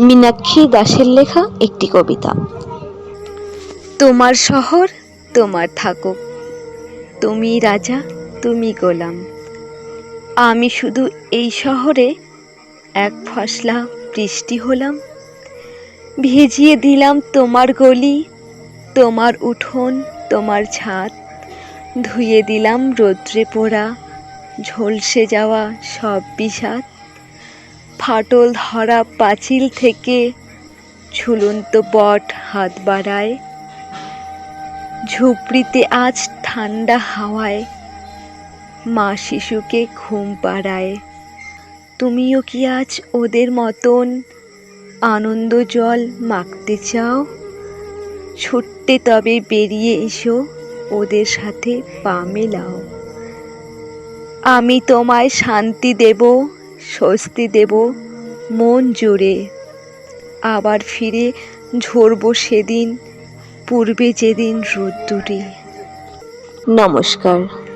মীনাক্ষী দাসের লেখা একটি কবিতা। তোমার শহর তোমার থাকুক। তুমি রাজা, তুমি গোলাম। আমি শুধু এই শহরে এক ফসলা বৃষ্টি হলাম। ভিজিয়ে দিলাম তোমার গলি, তোমার উঠোন, তোমার ছাদ। ধুয়ে দিলাম রৌদ্রে পোড়া ঝলসে যাওয়া সব বিষাদ। ফাটল ধরা পাঁচিল থেকে ঝুলন্ত বট হাত বাড়ায়। ঝুপড়িতে আজ ঠান্ডা হাওয়ায় মা শিশুকে ঘুম পাড়ায়। তুমিও কি আজ ওদের মতন আনন্দ জল মাখতে চাও? ছুটতে তবে বেরিয়ে এসো, ওদের সাথে পা মেলাও। আমি তোমায় শান্তি দেব। স্বস্তি দেব মন জুড়ে। আবার ফিরে ঝরব সেদিন পূর্বে যেদিন রোদ্দুরে নমস্কার।